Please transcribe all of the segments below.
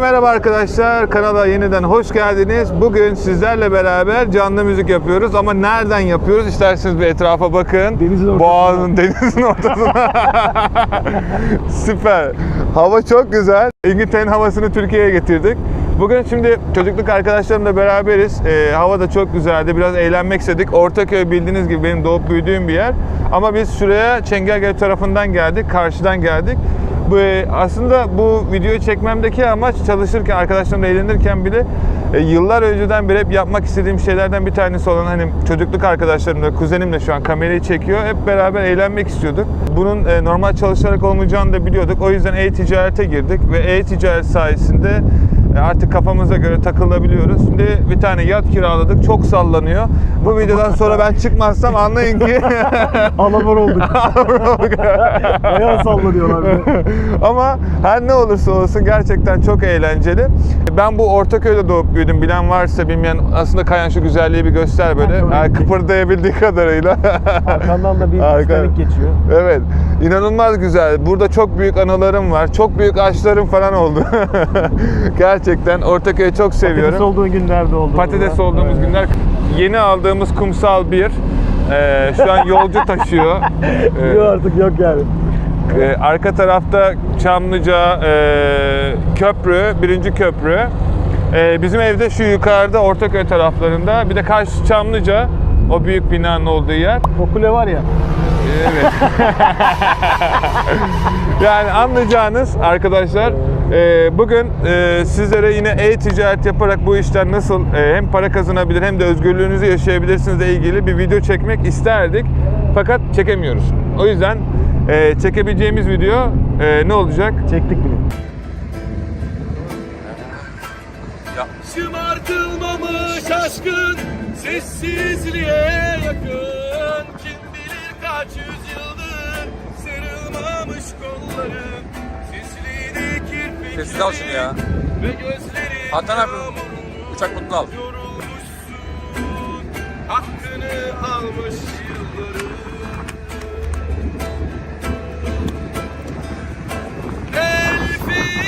Merhaba arkadaşlar, kanala yeniden hoş geldiniz. Bugün sizlerle beraber canlı müzik yapıyoruz ama nereden yapıyoruz? İsterseniz bir etrafa bakın. Denizin ortasında. Boğazın, denizin ortasında. Süper. Hava çok güzel. İngiltere'nin havasını Türkiye'ye getirdik. Bugün şimdi çocukluk arkadaşlarımla beraberiz. Ee, hava da çok güzeldi. Biraz eğlenmek istedik. Ortaköy bildiğiniz gibi benim doğup büyüdüğüm bir yer. Ama biz şuraya Çengelköy tarafından geldik, karşıdan geldik. Bu aslında bu videoyu çekmemdeki amaç çalışırken, arkadaşlarımla eğlenirken bile e, yıllar önceden beri hep yapmak istediğim şeylerden bir tanesi olan hani çocukluk arkadaşlarımla, kuzenimle şu an kamerayı çekiyor. Hep beraber eğlenmek istiyorduk. Bunun e, normal çalışarak olmayacağını da biliyorduk. O yüzden e-ticarete girdik ve e-ticaret sayesinde e, artık kafamıza göre takılabiliyoruz. Şimdi bir tane yat kiraladık. Çok sallanıyor. Bu videodan sonra ben çıkmazsam anlayın ki Alamar olduk. Bayağı sallanıyorlar. de. Ama her ne olursa olsun gerçekten çok eğlenceli. Ben bu Ortaköy'de doğup büyüdüm. Bilen varsa bilmeyen aslında Kayan şu güzelliği bir göster böyle. Yani kıpırdayabildiği kadarıyla. Arkandan da bir Arka- geçiyor. Evet. inanılmaz güzel. Burada çok büyük anılarım var. Çok büyük aşlarım falan oldu. gerçekten Ortaköy'ü çok seviyorum. Patates olduğun günlerde oldu. Patates burada. olduğumuz Evet. günler. Yeni aldığımız kumsal bir. Ee, şu an yolcu taşıyor. Ee, Yok artık yok yani. ee, arka tarafta Çamlıca e, köprü, birinci köprü. Ee, bizim evde şu yukarıda Ortaköy taraflarında. Bir de karşı Çamlıca, o büyük binanın olduğu yer. O kule var ya. Evet. yani anlayacağınız arkadaşlar e, bugün e, sizlere yine e-ticaret yaparak bu işten nasıl e, hem para kazanabilir hem de özgürlüğünüzü yaşayabilirsiniz ile ilgili bir video çekmek isterdik. Fakat çekemiyoruz. O yüzden e, çekebileceğimiz video ne olacak? Çektik bile. Şımartılmamış aşkın sessizliğe yakın Kim bilir kaç yüzyıldır sarılmamış kirpikleri Sessiz al şunu ya. Ve gözleri Hakan abi, uçak mutlu al. Hakkını almış yılların Elfida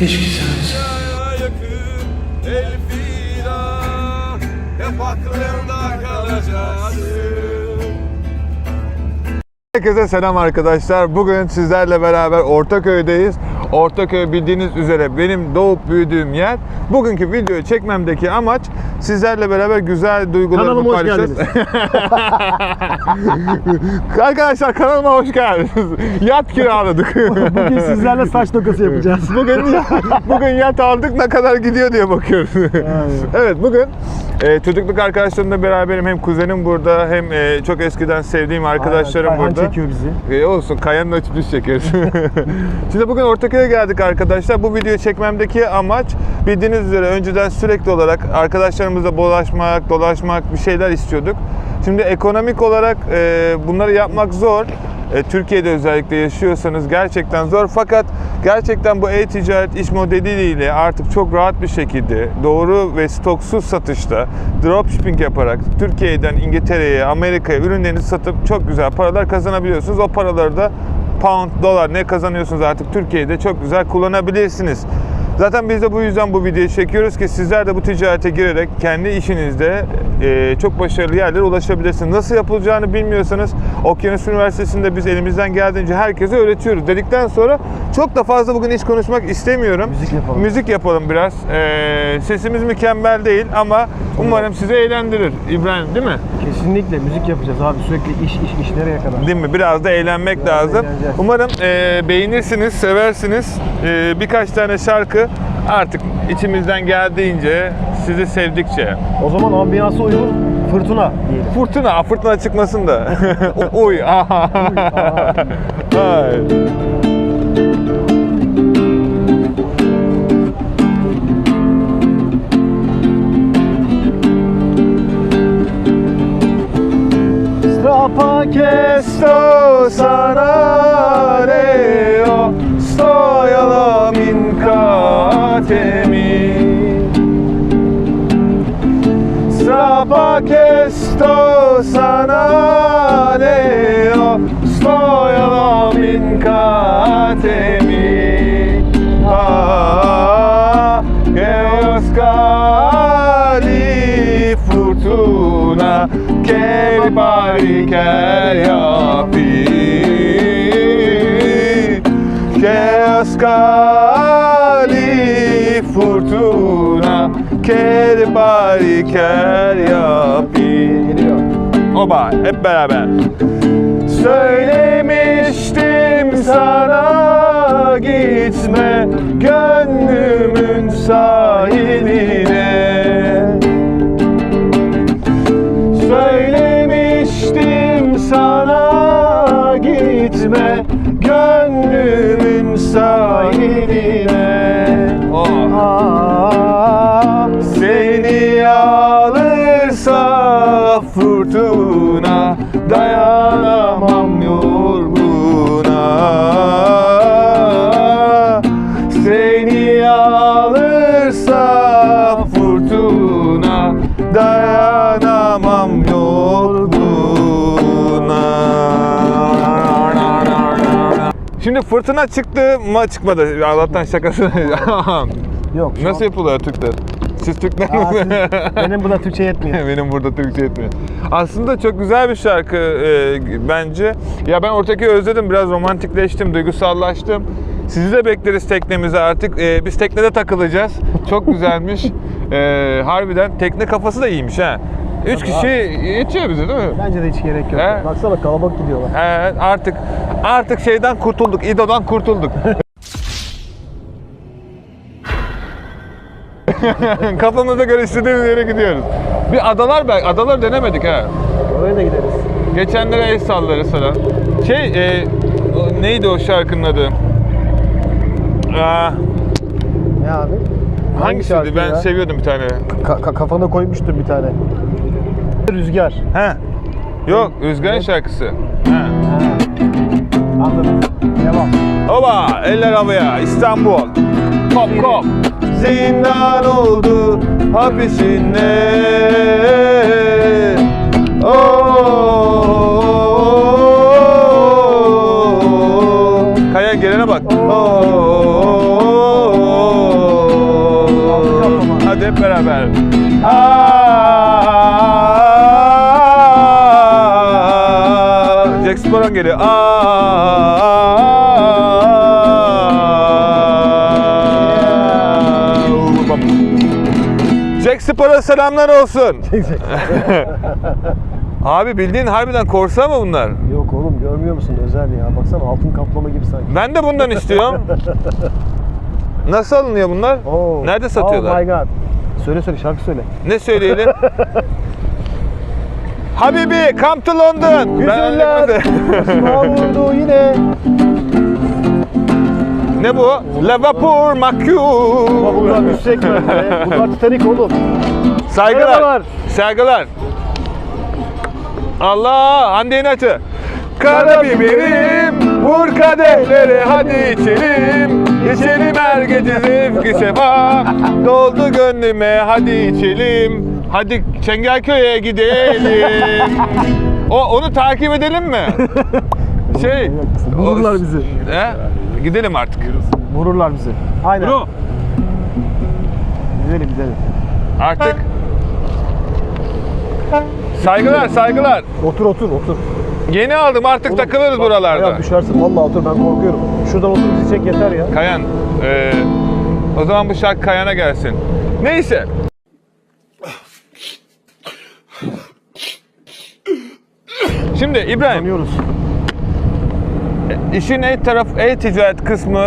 bir Herkese selam arkadaşlar. Bugün sizlerle beraber Ortaköy'deyiz. Ortaköy bildiğiniz üzere benim doğup büyüdüğüm yer. Bugünkü videoyu çekmemdeki amaç sizlerle beraber güzel duygularımı Kanalıma hoş geldiniz. Arkadaşlar kanalıma hoş geldiniz. Yat kiraladık. Bugün sizlerle saç dokusu yapacağız. bugün bugün yat aldık ne kadar gidiyor diye bakıyoruz. evet bugün e, çocukluk arkadaşlarımla beraberim. Hem kuzenim burada hem e, çok eskiden sevdiğim arkadaşlarım Aynen, Kayhan burada. çekiyor bizi. E, olsun kayanın açıp biz çekeriz. Şimdi bugün Ortaköy'e geldik arkadaşlar. Bu videoyu çekmemdeki amaç bildiğiniz üzere önceden sürekli olarak arkadaşlarımızla dolaşmak, dolaşmak bir şeyler istiyorduk. Şimdi ekonomik olarak e, bunları yapmak zor. E, Türkiye'de özellikle yaşıyorsanız gerçekten zor. Fakat gerçekten bu e-ticaret iş modeliyle artık çok rahat bir şekilde doğru ve stoksuz satışta dropshipping yaparak Türkiye'den İngiltere'ye, Amerika'ya ürünlerinizi satıp çok güzel paralar kazanabiliyorsunuz. O paraları da pound, dolar ne kazanıyorsunuz artık Türkiye'de çok güzel kullanabilirsiniz. Zaten biz de bu yüzden bu videoyu çekiyoruz ki sizler de bu ticarete girerek kendi işinizde e, çok başarılı yerlere ulaşabilirsiniz. Nasıl yapılacağını bilmiyorsanız Okyanus Üniversitesi'nde biz elimizden geldiğince herkese öğretiyoruz. Dedikten sonra çok da fazla bugün hiç konuşmak istemiyorum. Müzik yapalım. Müzik yapalım biraz. E, sesimiz mükemmel değil ama umarım sizi eğlendirir. İbrahim değil mi? Kesinlikle müzik yapacağız abi. Sürekli iş iş iş nereye kadar? Değil mi? Biraz da eğlenmek Biraz lazım. eğleneceğiz. Umarım e, beğenirsiniz, seversiniz. E, birkaç tane şarkı artık içimizden geldiğince sizi sevdikçe. O zaman ambiyansa uygun fırtına diyelim. Fırtına, fırtına çıkmasın da. Uy. aha. Ay. Strapa che Sto sarareo, sto alla yapi che scali furtuna che yapi Geliyor. Oba hep beraber Söylemiştim sana gitme gönlümün sahiline fırtına çıktı mı çıkmadı. Allah'tan şakası. Yok. Nasıl an- yapılıyor Türkler? Siz Türkler Aa, mi? siz- benim buna Türkçe yetmiyor. Benim burada Türkçe etmiyor. Aslında çok güzel bir şarkı e, bence. Ya ben Ortaköy'ü özledim. Biraz romantikleştim, duygusallaştım. Sizi de bekleriz teknemize artık. E, biz teknede takılacağız. Çok güzelmiş. E, harbiden tekne kafası da iyiymiş ha. Üç kişi yetiyor bize değil mi? Bence de hiç gerek yok. He? Baksana kalabalık gidiyorlar. Evet artık artık şeyden kurtulduk. İdo'dan kurtulduk. Kafamıza göre istediğimiz yere gidiyoruz. Bir adalar belki adalar denemedik ha. Oraya da gideriz. Geçenlere el sallarız falan. Şey e, neydi o şarkının adı? Aa, Ne abi? Hangi hangisiydi? şarkı Ben ya? seviyordum bir tane. Ka- ka- kafana koymuştur bir tane. Rüzgar. He. Yok, Rüzgar'ın şarkısı. He. Ha. Anladım. Devam. Oba eller havaya İstanbul Kop kop Zindan oldu hapisinde Oo. Kaya gelene bak. Oo. Hadi hep beraber. Aa. Aa. Jack Sparrow selamlar olsun. Abi bildiğin harbiden korsa mı bunlar? Yok oğlum görmüyor musun özel ya. Baksana altın kaplama gibi sanki. Ben de bundan istiyorum. Nasıl alınıyor bunlar? Oo. Nerede satıyorlar? Oh my god. Söyle söyle şarkı söyle. Ne söyleyelim? Habibi, come to London. Güzeller. Vurdu yine. ne bu? Liverpool Makyu. Bunlar yüksek bence. Bunlar Titanic oğlum. Saygılar. Merhabalar. Saygılar. Allah Hande İnatçı. Karabiberim vur kadehleri hadi içelim İçelim her gece zevki sefa Doldu gönlüme hadi içelim Hadi Çengelköy'e gidelim o, Onu takip edelim mi? Şey Vururlar bizi. He? Gidelim artık Vururlar bizi. Aynen. Bro Gidelim gidelim. artık Saygılar saygılar Otur otur otur. Yeni aldım artık takılırız Bak, buralarda ayağa düşersin vallahi otur ben korkuyorum. Şuradan otur bizi çek yeter ya. Kayan. eee, o zaman bu şarkı Kayan'a gelsin. Neyse. Şimdi İbrahim, Tanıyoruz. işin e-taraf, e-ticaret kısmı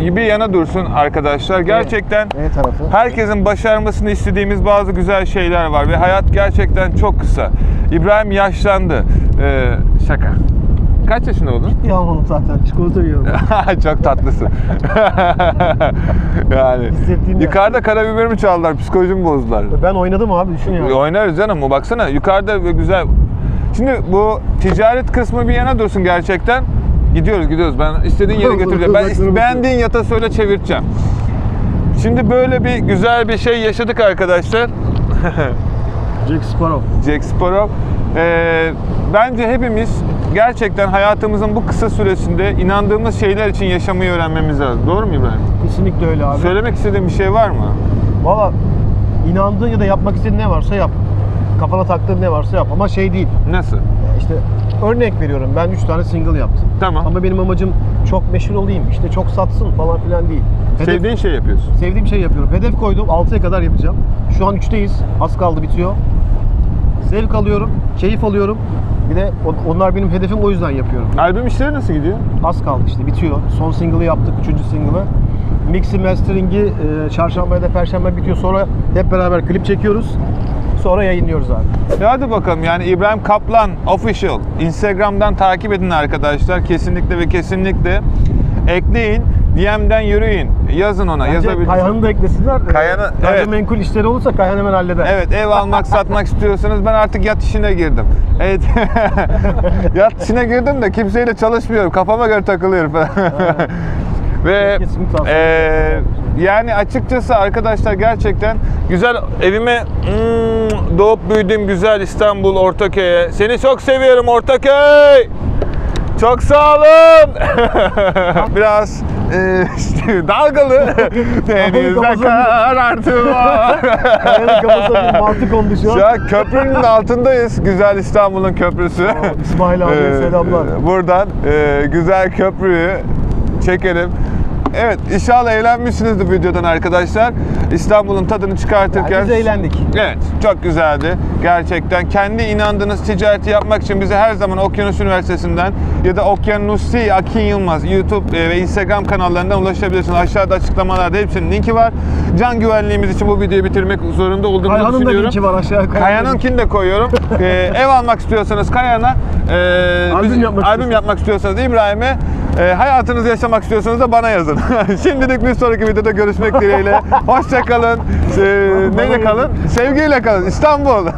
bir yana dursun arkadaşlar. Gerçekten E tarafı. herkesin başarmasını istediğimiz bazı güzel şeyler var ve hayat gerçekten çok kısa. İbrahim yaşlandı. Eee, şaka. Kaç yaşında oldun? Ya oğlum zaten çikolata yiyorum. Çok tatlısın. yani Hissettiğim yukarıda karabiberimi çaldılar, psikolojimi bozdular. ben oynadım abi düşün ya. Oynarız canım. Baksana yukarıda güzel. Şimdi bu ticaret kısmı bir yana dursun gerçekten. Gidiyoruz gidiyoruz. Ben istediğin yere götüreceğim. Ben beğendiğin yata söyle çevireceğim. Şimdi böyle bir güzel bir şey yaşadık arkadaşlar. Jack Sparrow. Jack Sparrow. Ee, bence hepimiz gerçekten hayatımızın bu kısa süresinde inandığımız şeyler için yaşamayı öğrenmemiz lazım. Doğru mu İbrahim? Kesinlikle öyle abi. Söylemek istediğin bir şey var mı? Valla inandığın ya da yapmak istediğin ne varsa yap. Kafana taktığın ne varsa yap ama şey değil. Nasıl? İşte örnek veriyorum ben 3 tane single yaptım. Tamam. Ama benim amacım çok meşhur olayım, işte çok satsın falan filan değil. Hedef- Sevdiğin şey yapıyorsun. sevdiğim şey yapıyorum. Hedef koydum 6'ya kadar yapacağım. Şu an 3'teyiz. Az kaldı bitiyor. Zevk alıyorum, keyif alıyorum. Bir de on- onlar benim hedefim o yüzden yapıyorum. Albüm işleri nasıl gidiyor? Az kaldı işte bitiyor. Son single'ı yaptık, üçüncü single'ı. Mix'i, mastering'i e, çarşamba ya da perşembe bitiyor. Sonra hep beraber klip çekiyoruz. Sonra yayınlıyoruz abi. E hadi bakalım yani İbrahim Kaplan Official Instagram'dan takip edin arkadaşlar. Kesinlikle ve kesinlikle ekleyin. DM'den yürüyün. Yazın ona. Bence yazabilirsiniz. Kayhan'ı da eklesinler. Kayhan'ı- Ee, evet. menkul işleri olursa Kayhan hemen halleder. Evet ev almak satmak istiyorsanız ben artık yat işine girdim. Evet. yat işine girdim de kimseyle çalışmıyorum. Kafama göre takılıyorum falan. Ve eee, yani açıkçası arkadaşlar gerçekten güzel evime hmm, doğup büyüdüğüm güzel İstanbul Ortaköy'e. Seni çok seviyorum Ortaköy. Çok sağ olun. Biraz işte dalgalı. Denizde karartı var. Kayhan'ın kafasına bir mantı kondu şu an. Şu an köprünün altındayız. Güzel İstanbul'un köprüsü. İsmail abiye selamlar. Buradan e, güzel köprüyü çekelim. Evet inşallah eğlenmişsinizdir videodan arkadaşlar. İstanbul'un tadını çıkartırken. Ya biz eğlendik. Evet çok güzeldi. Gerçekten kendi inandığınız ticareti yapmak için bize her zaman Okyanus Üniversitesi'nden ya da Okyanusi Akin Yılmaz YouTube e, ve Instagram kanallarından ulaşabilirsiniz. Aşağıda açıklamalarda hepsinin linki var. Can güvenliğimiz için bu videoyu bitirmek zorunda olduğumuzu Kayhan'ın da düşünüyorum. linki var aşağıya. Kaya'nınkini de koyuyorum. Ee, ev almak istiyorsanız Kaya'na, e, Albüm yapmak albüm istiyorsanız- yapmak istiyorsanız İbrahim'e, e, hayatınızı yaşamak istiyorsanız da bana yazın. Şimdilik bir sonraki videoda görüşmek dileğiyle. Hoşça kalın. E, neyle yazın. kalın? Sevgiyle kalın. İstanbul.